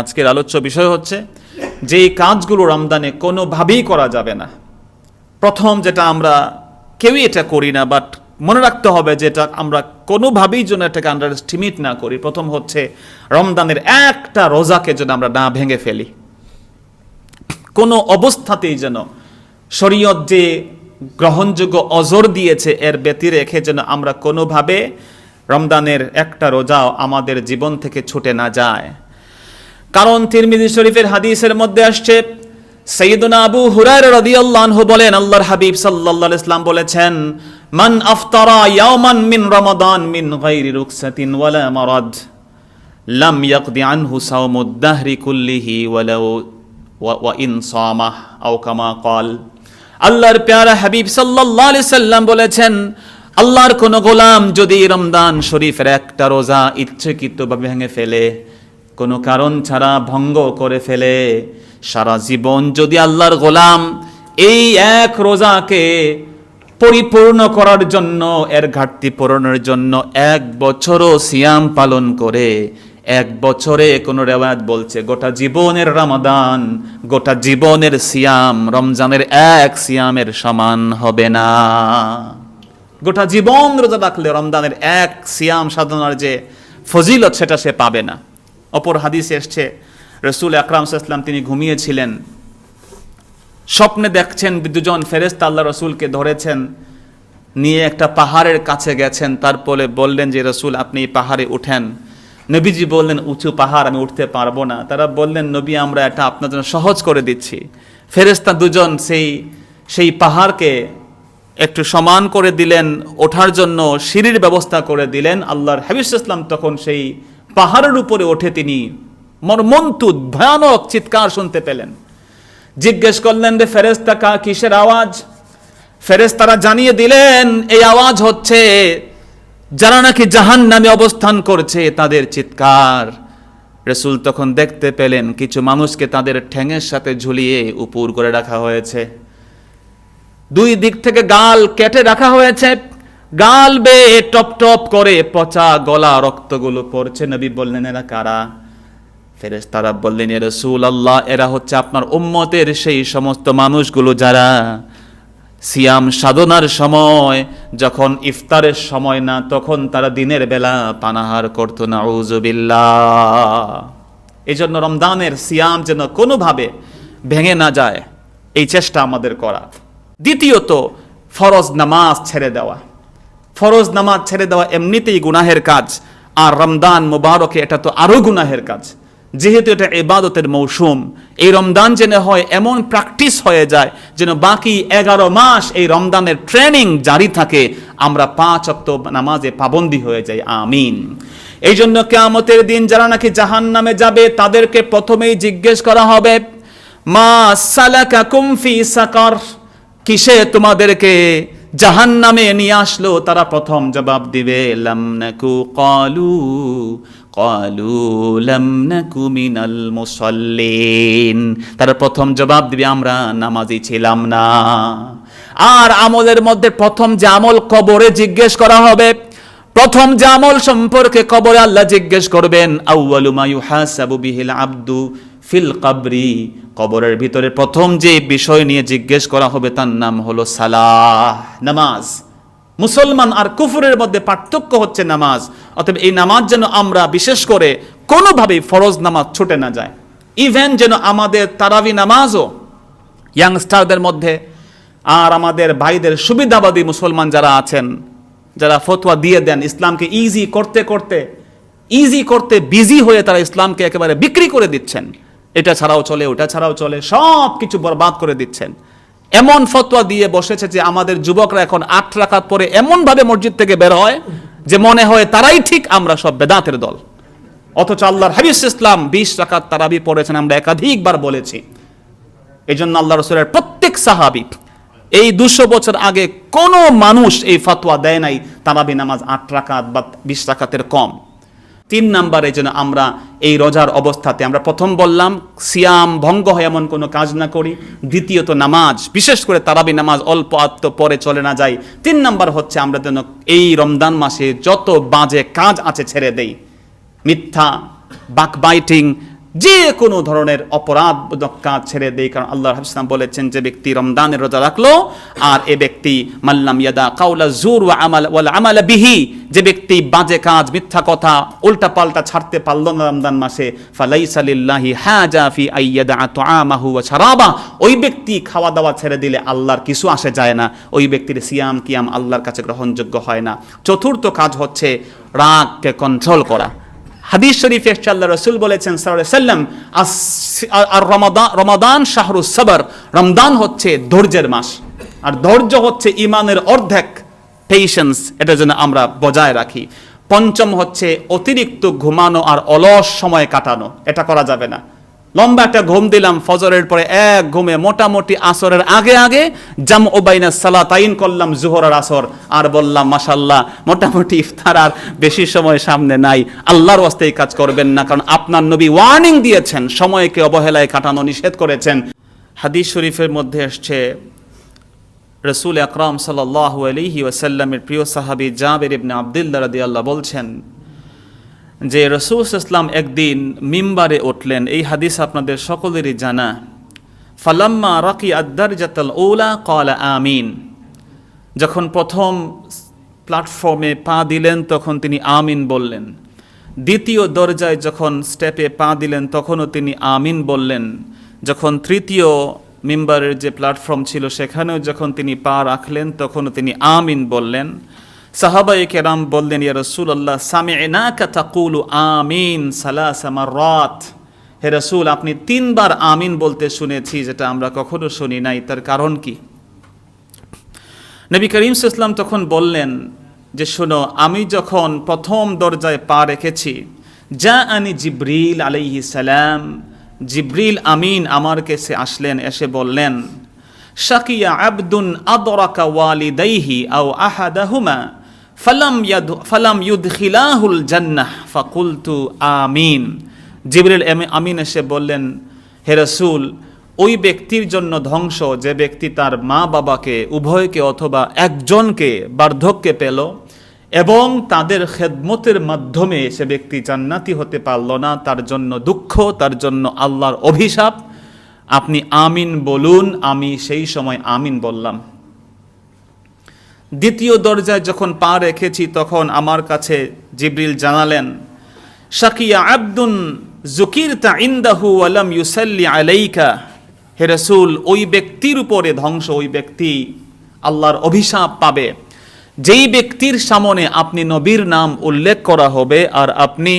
আজকের আলোচ্য বিষয় হচ্ছে যে এই কাজগুলো রমদানে কোনোভাবেই করা যাবে না। প্রথম যেটা আমরা কেউই এটা করি না বাট মনে রাখতে হবে যে এটা আমরা কোনোভাবেই যেন এটাকে আন্ডার এস্টিমেট না করি। প্রথম হচ্ছে রমদানের একটা রোজাকে যেন আমরা না ভেঙে ফেলি। কোনো অবস্থাতেই যেন শরীয়ত যে গ্রহণযোগ্য অজর দিয়েছে, এর ব্যতি রেখে যেন আমরা কোনোভাবে রমদানের একটা রোজাও আমাদের জীবন থেকে ছুটে না যায়। কারণ তিরমিজি শরীফের হাদিসের মধ্যে আসছে, সৈয়দনা আবু হুরায়র রাদিয়াল্লাহু বলেন, আল্লাহর হাবিব সাল্লাল্লাহু ইসলাম বলেছেন, মান আফতারা ইয়াওমান মিন রমাদান মিন গায়রি রুকসাতিন ওয়ালা মারাদ, লাম ইয়াকদি আনহু সাওমুদ দাহরি কুল্লিহি ওয়ালাউ, ওয়া ইন সামাহ, আও কামা ক্বাল আল্লাহর প্যারা হাবিব সাল্লাল্লাহু আলাইহি সাল্লাম বলেছেন, আল্লাহর কোন গোলাম যদি রমদান শরীফের একটা রোজা ইচ্ছাকৃতভাবে ভেঙে ফেলে কোনো কারণ ছাড়া ভঙ্গ করে ফেলে। সারা জীবন যদি আল্লাহর গোলাম এই এক রোজাকে পরিপূর্ণ করার জন্য, এর ঘাটতি পূরণের জন্য এক বছরও সিয়াম পালন করে, এক বছরে কোনো রেওয়ায়ত বলছে, গোটা জীবনের রামাদান, গোটা জীবনের সিয়াম, রমজানের এক সিয়ামের সমান হবে না। গোটা জীবন রোজা রাখলে রমজানের এক সিয়াম সাধনার যে ফজিলত, সেটা সে পাবে না। অপর হাদিসে এসছে, রসুল আকরাম সাল্লাম তিনি ঘুমিয়েছিলেন। স্বপ্নে দেখছেন দুজন ফেরেস্তা আল্লাহ রসুলকে ধরেছেন, নিয়ে একটা পাহাড়ের কাছে গেছেন, তারপরে বললেন যে, রসুল, আপনি পাহাড়ে উঠেন। নবীজি বললেন, উঁচু পাহাড়, আমি উঠতে পারব না। তারা বললেন, নবী, আমরা এটা আপনার জন্য সহজ করে দিচ্ছি। ফেরেস্তা দুজন সেই সেই পাহাড়কে একটু সমান করে দিলেন, ওঠার জন্য সিঁড়ির ব্যবস্থা করে দিলেন। আল্লাহর হাবিস ইসলাম তখন সেই পাহাড়ের উপরে ওঠে তিনি। মর্মন্তুদ, ভয়ানক চিৎকার শুনতে পেলেন। জিজ্ঞেস করলেন, রে ফেরেস্তা কা, কিসের আওয়াজ? ফেরেস্তারা জানিয়ে দিলেন, এই আওয়াজ হচ্ছে যারা নাকি জাহান নামে অবস্থান করছে তাদের চিৎকার। রসুল তখন দেখতে পেলেন, কিছু মানুষকে তাদের ঠ্যাঙের সাথে ঝুলিয়ে উপর করে রাখা হয়েছে। দুই দিক থেকে গাল কেটে রাখা হয়েছে। গাল বেয়ে টপ টপ করে পচা গলা রক্তগুলো পড়ছে। নবী বললেন, এরা কারা? ফেরেশতারা বললেন, এ রসুল আল্লাহ এরা হচ্ছে আপনার উম্মতের সেই সমস্ত মানুষগুলো যারা সিয়াম সাধনার সময়, যখন ইফতারের সময় না, তখন তারা দিনের বেলা পানাহার করতো। না উজুবিল্লা এই জন্য রমদানের সিয়াম যেন কোনোভাবে ভেঙে না যায়, এই চেষ্টা আমাদের করা। দ্বিতীয়ত, ফরজ নামাজ ছেড়ে দেওয়া। ফরজ নামাজ ছেড়ে দেওয়া এমনিতেই গুনাহের কাজ, আর রমদান মুবারকে এটা তো আরও গুনাহের কাজ। যেহেতু এটা এবাদতের মৌসুম, এই রমদান যেন হয় এমন প্র্যাকটিস হয়ে যায় যেন বাকি এগারো মাস এই রমদানের ট্রেনিং জারি থাকে, আমরা পাঁচ অক্ত নামাজে পাবন্দি হয়ে যাই, আমিন। এই জন্য কেয়ামতের দিন যারা নাকি জাহান নামে যাবে, তাদেরকে প্রথমেই জিজ্ঞেস করা হবে, মা সালাকা কুমফি সাকার? কিসে তোমাদেরকে জাহান নামে নিয়ে আসলো, তারা প্রথম জবাব দিবে, লাম নাকু কলু কলু লাম নাকু মিনাল মুসল্লিন। তারা প্রথম জবাব দিবে, আমরা নামাজি ছিলাম না। আর আমলের মধ্যে প্রথম যে আমল কবরে জিজ্ঞেস করা হবে, প্রথম যে আমল সম্পর্কে কবরে আল্লাহ জিজ্ঞেস করবেন, আউয়ালু মা ইউহাসাবু বিহিল আব্দু ফিল কাবরি, কবরের ভিতরে প্রথম যে বিষয় নিয়ে জিজ্ঞেস করা হবে তার নাম হলো সালাহ, নামাজ। মুসলমান আর কুফুরের মধ্যে পার্থক্য হচ্ছে নামাজ, অতএব এই নামাজ যেন আমরা, বিশেষ করে কোনোভাবেই ফরজ নামাজ ছুটে না যায়। ইভেন যেন আমাদের তারাবি নামাজও ইয়াংস্টারদের মধ্যে আর আমাদের ভাইদের সুবিধাবাদী মুসলমান যারা আছেন, যারা ফতোয়া দিয়ে দেন, ইসলামকে ইজি করতে করতে ইজি করতে বিজি হয়ে তারা ইসলামকে একেবারে বিক্রি করে দিচ্ছেন। এটা ছাড়াও চলে, ওটা ছাড়াও চলে, সব কিছু বরবাদ করে দিচ্ছেন। এমন ফতোয়া দিয়ে বসেছে যে আমাদের যুবকরা এখন আট রাখাত পরে এমন ভাবে মসজিদ থেকে বের হয় যে মনে হয় তারাই ঠিক, আমরা সব বেদাতের দল। অথচ আল্লাহর হাবিস ইসলাম বিশ রাকাত তারাবি পড়েছেন, আমরা একাধিকবার বলেছি। এই জন্য আল্লাহ রসুলের প্রত্যেক সাহাবি এই দুশো বছর আগে কোনো মানুষ এই ফতোয়া দেয় নাই, তারাবি নামাজ আট রাকাত বা বিশ রাকাতের কম। তিন নাম্বারে যেন আমরা এই রোজার অবস্থাতে আমরা প্রথম বললাম, সিয়াম ভঙ্গ হয় এমন কোনো কাজ না করি। দ্বিতীয়ত নামাজ, বিশেষ করে তারাবি নামাজ অল্প আত্ম পরে চলে না যায়। তিন নাম্বার হচ্ছে আমরা যেন এই রমদান মাসে যত বাজে কাজ আছে ছেড়ে দেই। মিথ্যা বাকবাইটিং যে কোনো ধরনের অপরাধ কাজ ছেড়ে দেয় কারণ আল্লাহ হাফিসাম বলেছেন যে ব্যক্তি রমদানের রোজা রাখল আর এ ব্যক্তি মাল্লাম ইয়াদা কাউলা জুর আমাল ওয়াল আমালা বিহি, যে ব্যক্তি বাজে কাজ, মিথ্যা কথা উল্টা পাল্টা ছাড়তে পারল না রমদান মাসে, ফালাইসা লিল্লাহি হাজা ফি আইয়াদা তুআমাহু ওয়া শারাবা। ওই ব্যক্তি খাওয়া দাওয়া ছেড়ে দিলে আল্লাহর কিছু আসে যায় না, ওই ব্যক্তির সিয়াম, কিয়াম আল্লাহর কাছে গ্রহণযোগ্য হয় না। চতুর্থ কাজ হচ্ছে রাগকে কন্ট্রোল করা। হাদিস শরীফে আল্লাহ রসুল বলেছেন সাল্লাম আর রমাদান রমাদান শাহরু সবর, রমদান হচ্ছে ধৈর্যের মাস। আর ধৈর্য হচ্ছে ইমানের অর্ধেক। পেশেন্স এটা যেন আমরা বজায় রাখি। পঞ্চম হচ্ছে অতিরিক্ত ঘুমানো আর অলস সময় কাটানো। এটা করা যাবে না। লম্বা একটা ঘুম দিলাম, ফজরের পরে এক ঘুমে মোটামুটি আসরের আগে আগে জাম ওবাইনা সালাতাইন করলাম জুহর আর আসর। আর বললাম মাসাল্লাহ মোটামুটি ইফতার আর বেশি সময় সামনে নাই। আল্লাহর ওয়াস্তে এই কাজ করবেন না, কারণ আপনার নবী ওয়ার্নিং দিয়েছেন, সময়কে অবহেলায় কাটানো নিষেধ করেছেন। হাদিস শরীফের মধ্যে এসছে রসুল আকরাম সাল্লাল্লাহু আলাইহি ওয়াসাল্লামের প্রিয় সাহাবী জাবের ইবনে আব্দুল্লাহ রাদিয়াল্লাহ বলছেন যে রসুল ইসলাম একদিন মিম্বারে উঠলেন। এই হাদিস আপনাদের সকলেরই জানা। ফালাম্মা রাকি আদার জাতাল ওলা কলা আমিন। যখন প্রথম প্ল্যাটফর্মে পা দিলেন, তখন তিনি আমিন বললেন। দ্বিতীয় দরজায় যখন স্টেপে পা দিলেন, তখনও তিনি আমিন বললেন। যখন তৃতীয় মেম্বারের যে প্ল্যাটফর্ম ছিল, সেখানেও যখন তিনি পা রাখলেন, তখনও তিনি আমিন বললেন। সাহাবাই কেরাম বললেন, ইয়া রসুল আল্লাহ সামি'নাকা তাকুলু আমিন সালাসা মাররাত। হে রসুল, আপনি তিনবার আমিন বলতে শুনেছি, যেটা আমরা কখনো শুনি নাই, তার কারণ কি? নবী করিম ইসলাম তখন বললেন যে, শোনো, আমি যখন প্রথম দরজায় পা রেখেছি যা আনি জিব্রিল আলাইহি সালাম। জিব্রিল আমিন আমার কাছে আসলেন, এসে বললেন, শাকিয়া আবদুন আদরাকা ওয়ালিদাইহি আও আহাদাহুমা। ফালাম ইয়াদ, ফালাম ইউদখিলাহুল জান্নাহ, ফাকুলতু আমিন। জিবরিল আমিন এসে বললেন, হে রাসূল, ওই ব্যক্তির জন্য ধ্বংস যে ব্যক্তি তার মা বাবাকে উভয়কে অথবা একজনকে বার্ধক্যে পেল এবং তাদের খেদমতের মাধ্যমে সে ব্যক্তি জান্নাতি হতে পারল না, তার জন্য দুঃখ, তার জন্য আল্লাহর অভিশাপ। আপনি আমিন বলুন, আমি সেই সময় আমিন বললাম। দ্বিতীয় দরজায় যখন পা রেখেছি, তখন আমার কাছে জিব্রিল জানালেন শাকিয়া আব্দুন জুকির তা ইন্দাহু আলম ইউসাল্লি আলাইকা। হে রসুল, ওই ব্যক্তির উপরে ধ্বংস ওই ব্যক্তি আল্লাহর অভিশাপ পাবে। যেই ব্যক্তির সামনে আপনি নবীর নাম উল্লেখ করা হবে আর আপনি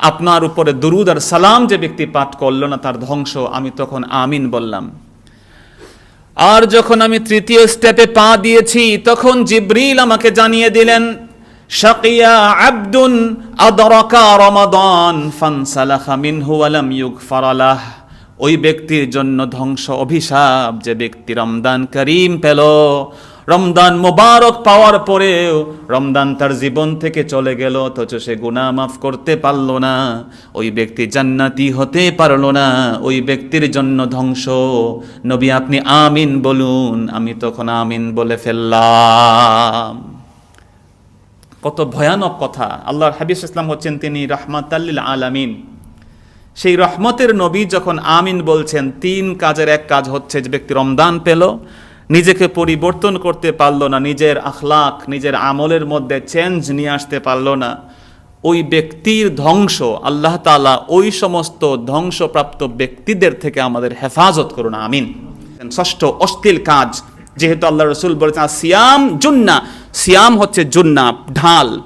আপনার উপরে দুরুদ আর সালাম যে ব্যক্তি পাঠ করল না, তার ধ্বংস, আমি তখন আমিন বললাম। আর যখন আমি তৃতীয় স্টেপে পা দিয়েছি, তখন জিব্রিল আমাকে জানিয়ে দিলেন, শাকিয়া আব্দুন আদরকা রমাদান ফানসালাখা মিনহু আলম ইউগ ফারালাহ ওই ব্যক্তির জন্য ধ্বংস অভিশাপ যে ব্যক্তি রমদান করিম পেল। রমদান মোবারক পাওয়ার পরেও রমদান তার জীবন থেকে চলে গেল, অথচ সে গুণা মাফ করতে পারল না। ওই ব্যক্তি জান্নাতি হতে পারল না, ওই ব্যক্তির জন্য ধ্বংস। নবী, আপনি আমিন বলুন, আমি তখন আমিন বলে ফেললাম। কত ভয়ানক কথা। আল্লাহর হাবিব ইসলাম হচ্ছেন তিনি রহমাতাল্লিল আলামিন। সেই রহমতের নবী যখন আমিন বলছেন, তিন কাজের এক কাজ হচ্ছে যে ব্যক্তি রমদান পেল নিজেকে পরিবর্তন করতে পারল না, নিজের আখলাক নিজের আমলের মধ্যে চেঞ্জ নিয়ে আসতে পারল না। ওই ব্যক্তির ধ্বংস, আল্লাহ তাআলা ওই সমস্ত ধ্বংসপ্রাপ্ত ব্যক্তিদের থেকে আমাদের হেফাজত করুন, আমিন। ষষ্ঠ অশ্লীল কাজ, যেহেতু আল্লাহ রসুল বলেছেন, সিয়াম জুন্না সিয়াম হচ্ছে জুন্না, ঢাল।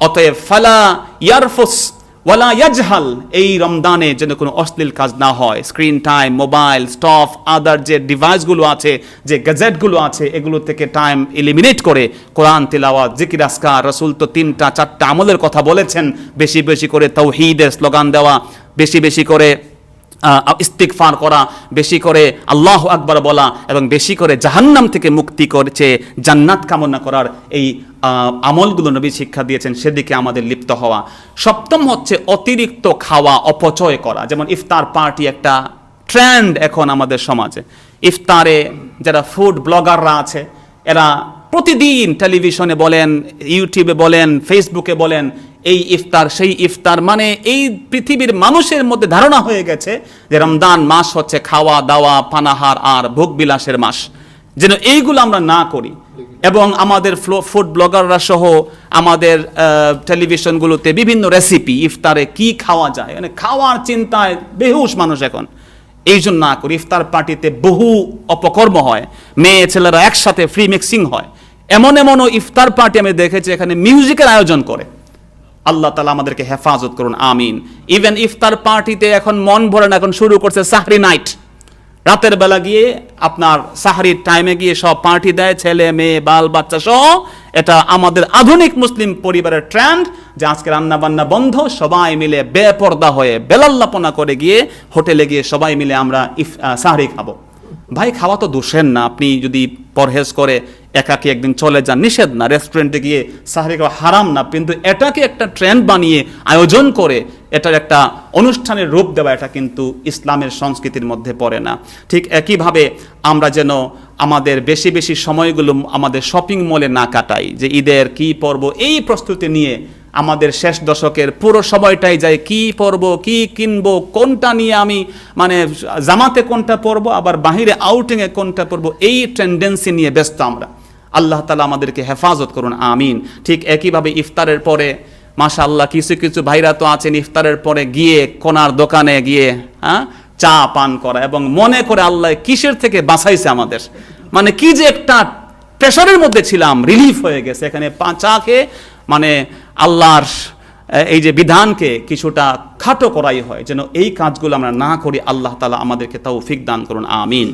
অতএব, ফালা ইয়ারফুস ওয়ালা ইয়াজহাল, এই রমদানে যেন কোনো অশ্লীল কাজ না হয়। Screen time mobile stuff other যে ডিভাইসগুলো আছে, যে গ্যাজেটগুলো আছে, এগুলো থেকে টাইম এলিমিনেট করে কোরআন, তিলাওয়াত, জিকির আসকার রসুল তো তিনটা, চারটা আমলের কথা বলেছেন। বেশি বেশি করে তৌহিদের স্লোগান দেওয়া, বেশি বেশি করে ইস্তিকফার করা, বেশি করে আল্লাহ আকবার বলা এবং বেশি করে জাহান্নাম থেকে মুক্তি করছে, জান্নাত কামনা করার এই আমলগুলো নবী শিক্ষা দিয়েছেন, সেদিকে আমাদের লিপ্ত হওয়া। সপ্তম হচ্ছে অতিরিক্ত খাওয়া, অপচয় করা। যেমন ইফতার পার্টি একটা ট্রেন্ড এখন আমাদের সমাজে। ইফতারে যারা ফুড ব্লগাররা আছে, এরা প্রতিদিন টেলিভিশনে বলেন, ইউটিউবে বলেন, ফেসবুকে বলেন এই ইফতার, সেই ইফতার মানে এই পৃথিবীর মানুষের মধ্যে ধারণা হয়ে গেছে যে রমজান মাস হচ্ছে খাওয়া, দাওয়া, পানাহার আর ভোগ বিলাসের মাস। যেন এইগুলো আমরা না করি। এবং আমাদের ফ্লো, ফুড ব্লগাররা সহ আমাদের টেলিভিশনগুলোতে বিভিন্ন রেসিপি, ইফতারে কি খাওয়া যায়? মানে খাওয়ার চিন্তায় বেহুশ মানুষ এখন। এই জন্য না করি। ইফতার পার্টিতে বহু অপকর্ম হয়। মেয়ে ছেলেরা একসাথে ফ্রি মিক্সিং হয়। এমন এমনও ইফতার পার্টি আমি দেখেছি, এখানে মিউজিকের আয়োজন করে। আল্লাহ তালা আমাদেরকে হেফাজত করুন, আমিন। ইভেন ইফতার পার্টিতে এখন মন ভরে না, এখন শুরু করছে সাহরি নাইট। রাতের বেলা গিয়ে আপনার সাহারির টাইমে গিয়ে সব পার্টি দেয়, ছেলে, মেয়ে, বাল, বাচ্চা সহ। এটা আমাদের আধুনিক মুসলিম পরিবারের ট্রেন্ড যে আজকে রান্না বান্না বন্ধ, সবাই মিলে বেপর্দা হয়ে বেলাল্লাপনা করে গিয়ে হোটেলে গিয়ে সবাই মিলে আমরা ইফ সাহারি খাব। ভাই, খাওয়া তো দোষের না। আপনি যদি পরহেজ করে একাকি একদিন চলে যান। নিষেধ না রেস্টুরেন্টে গিয়ে সাহারি খাওয়া হারাম না। কিন্তু এটাকে একটা ট্রেন্ড বানিয়ে আয়োজন করে, এটার একটা অনুষ্ঠানের রূপ দেওয়া, এটা কিন্তু ইসলামের সংস্কৃতির মধ্যে পড়ে না। ঠিক একইভাবে আমরা যেন আমাদের বেশি বেশি সময়গুলো আমাদের শপিং মলে না কাটাই, যে ঈদের কি পর্ব, এই প্রস্তুতি নিয়ে আমাদের শেষ দশকের পুরো সময়টাই যায়, কি পরব, কি কিনবো, কোনটা নিয়ে আমি মানে জামাতে কোনটা পরব, আবার বাহিরে আউটিংয়ে কোনটা পরবো, এই টেন্ডেন্সি নিয়ে ব্যস্ত আমরা। আল্লাহ তালা আমাদেরকে হেফাজত করুন, আমিন। ঠিক একইভাবে ইফতারের পরে মাশা আল্লাহ কিছু কিছু ভাইরা তো আছেন ইফতারের পরে গিয়ে কোনার দোকানে গিয়ে হ্যাঁ চা পান করা এবং মনে করে আল্লাহ কিসের থেকে বাঁচাইছে আমাদের। মানে কি যে একটা প্রেশারের মধ্যে ছিলাম রিলিফ হয়ে গেছে। এখানে চা খেয়ে মানে আল্লাহর এই যে বিধানকে কিছুটা খাটো করাই হয়, যেন এই কাজগুলো আমরা না করি, আল্লাহ তালা আমাদেরকে তৌফিক দান করুন, আমিন।